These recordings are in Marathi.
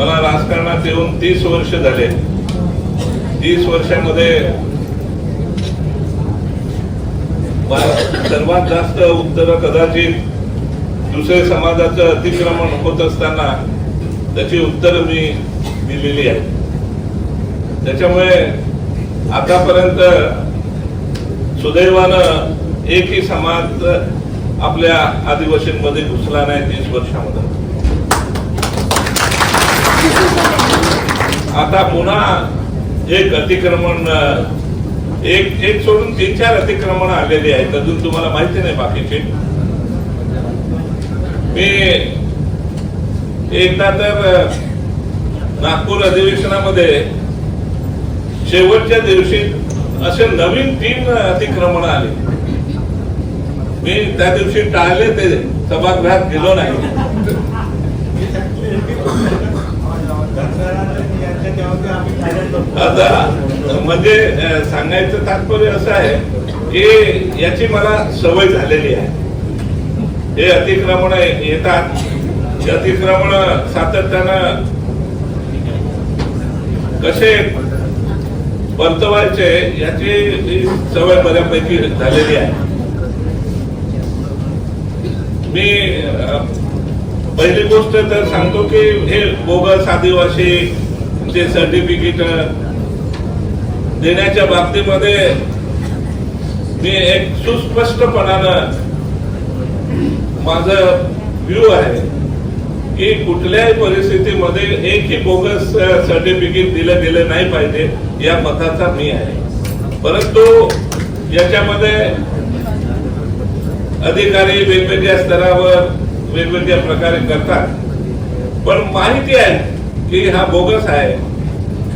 मला राजकारणात येऊन तीस वर्ष झाले. तीस वर्षामध्ये सर्वात जास्त उत्तर कदाचित दुसऱ्या समाजाचं अतिक्रमण होत असताना त्याची उत्तर मी दिलेली आहे. त्याच्यामुळे आतापर्यंत सुदैवानं एकही समाज आपल्या आदिवासींमध्ये घुसला नाही तीस वर्षामध्ये. आता पुन्हा एक अतिक्रमण एक एक सोडून तीन चार अतिक्रमण आलेली आहेत. अजून तुम्हाला माहिती नाही बाकीचे. मी एकदा तर नागपूर अधिवेशनामध्ये शेवटच्या दिवशी असे नवीन तीन अतिक्रमण आले. मी त्या दिवशी टाळले ते सभागृहात गेलो नाही. आता म्हणजे सांगायचं तात्पर्य असं आहे की याची मला सवय झालेली आहे. हे अतिक्रमण येतात. हे अतिक्रमण सातत्यानं कसे परतवायचे याची सवय बऱ्यापैकी झालेली आहे. मी पहिली गोष्ट तर सांगतो की हे बोगस आदिवासी चे सर्टिफिकेट देण्याच्या बाबतीमध्ये मी एक सुस्पष्टपणानं माझ व्ह्यू आहे की कुठल्याही परिस्थितीमध्ये एकही बोगस सर्टिफिकेट दिलं गेलं नाही पाहिजे या मताचा मी आहे. परंतु याच्यामध्ये अधिकारी वेगवेगळ्या स्तरावर वेगवेगळ्या प्रकारे करतात. पण माहिती आहे की हा बोगस आहे.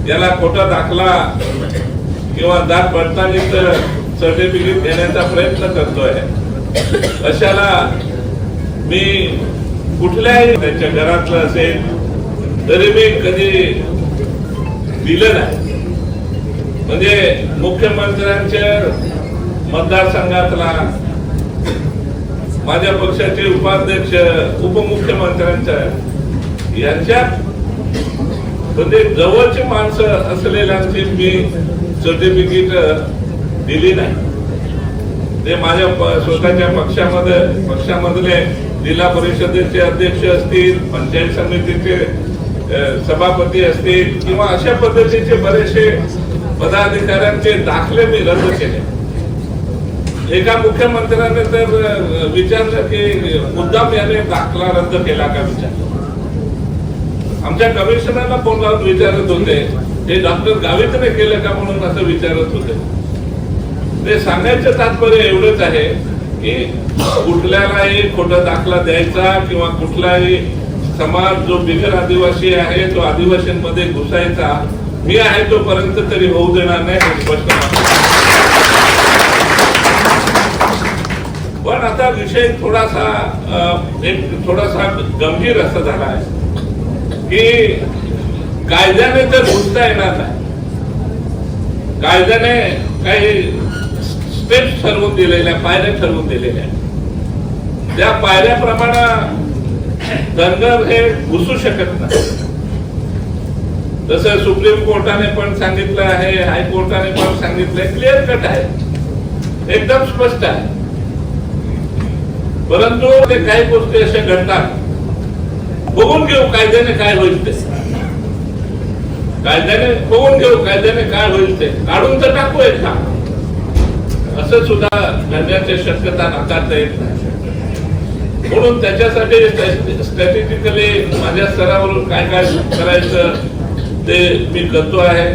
याला खोटा दाखला किंवा दात पडताना सर्टिफिकेट देण्याचा प्रयत्न करतोय. अशाला मी कुठल्याही त्यांच्या घरातलं असेल तरी मी कधी दिलं नाही. म्हणजे मुख्यमंत्र्यांच्या मतदारसंघातला माझ्या पक्षाचे उपाध्यक्ष उपमुख्यमंत्र्यांच्या यांच्या म्हणजे जवळची माणसं असलेल्यांची मी सर्टिफिकेट दिली नाही. ते माझ्या स्वतःच्या पक्षामध्ये पक्षामधले जिल्हा परिषदेचे अध्यक्ष असतील पंचायत समितीचे सभापती असतील किंवा अशा पद्धतीचे बरेचसे पदाधिकाऱ्यांचे दाखले मी रद्द केले. एका मुख्यमंत्र्याने तर विचारलं की मुद्दाम याने दाखला रद्द केला का विचार? आमच्या कमिशनरला फोन लावून विचारत होते. हे डॉक्टर गावितने केलं का म्हणून असं विचारत होते. ते सांगायचं तात्पर्य एवढंच आहे की कुठल्यालाही खोटा दाखला द्यायचा किंवा कुठलाही समाज जो बिगर आदिवासी आहे तो आदिवासींमध्ये घुसायचा मी आहे तोपर्यंत तरी होऊ देणार नाही हे स्पष्ट पण आता विषय थोडासा एक थोडासा गंभीर असा झाला आहे की कायद्याने तर घुसता येणार नाही. कायद्याने काही स्टेप्स ठरवून दिलेल्या पायऱ्या ठरवून दिलेल्या त्या पायऱ्याप्रमाणे धनगर हे घुसू शकत नाही. जसं सुप्रीम कोर्टाने पण सांगितलं आहे हायकोर्टाने पण सांगितलंय क्लिअर कट आहे. एकदम स्पष्ट आहे. परंतु ते काही गोष्टी अशा घडतात. बघून घेऊ कायद्याने काय होईल ते. कायद्याने बघून घेऊ कायद्याने काय होईल ते? काढून तर टाकू एक का असं सुद्धा घडण्याची शक्यता नाकारता येत नाही. म्हणून त्याच्यासाठी स्ट्रॅटेजिकली माझ्या स्तरावरून काय काय करायचं ते मी करतो आहे.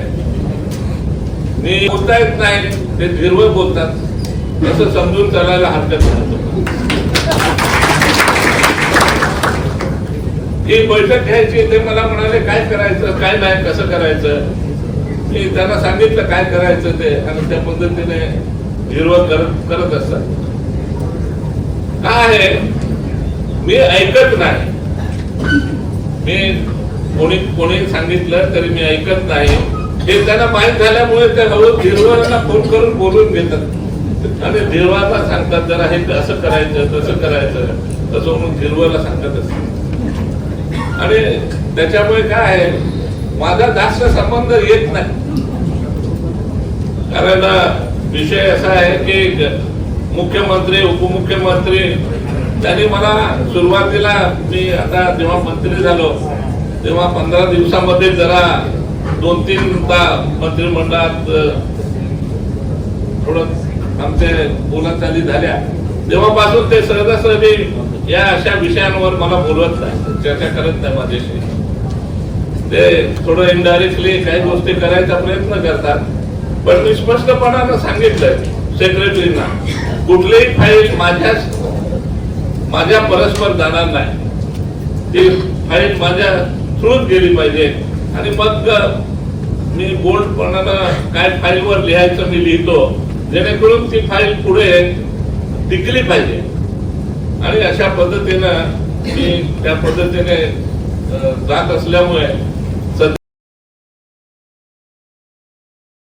मी बोलता येत नाही ते धीरवळ बोलतात. असं समजून चालायला हरकत नाही. ही बैठक घ्यायची ते मला म्हणाले काय करायचं? काय नाही? कसं करायचं? मी त्यांना सांगितलं काय करायचं ते? आणि त्या पद्धतीने हिरवं करत करत असतात. काय आहे? मी ऐकत नाही. मी कोणी कोणी सांगितलं तरी मी ऐकत नाही. हे त्यांना माहीत झाल्यामुळे ते हळू धीरवाला फोन करून बोलून घेतात. आणि धीरवाला सांगतात जरा हे असं करायचं तसं करायचं. तसं म्हणून धीरवाला सांगत असतात. आणि त्याच्यामुळे काय आहे माझा जास्त संबंध येत नाही. कारण विषय असा आहे की मुख्यमंत्री उपमुख्यमंत्री त्यांनी मला सुरुवातीला मी आता जेव्हा मंत्री झालो तेव्हा पंधरा दिवसामध्ये जरा दोन तीनदा मंत्रिमंडळात थोडं आमचे बोलाचाली झाल्या. तेव्हापासून ते सहजासहजी या अशा विषयांवर मला बोलवत नाही. चर्चा करत नाही माझ्याशी. ते थोडं इनडायरेक्टली काही गोष्टी करायचा प्रयत्न करतात. पण मी स्पष्टपणानं सांगितलंय सेक्रेटरीना कुठलीही फाईल माझ्या माझ्या परस्पर जाणार नाही. ती फाईल माझ्या थ्रूच गेली पाहिजे. आणि मग मी बोल्डपणानं काय फाईलवर लिहायचं मी लिहितो. जेणेकरून ती फाईल पुढे टिकली पाहिजे. आणि अशा पद्धतीनं मी त्या पद्धतीने जात असल्यामुळे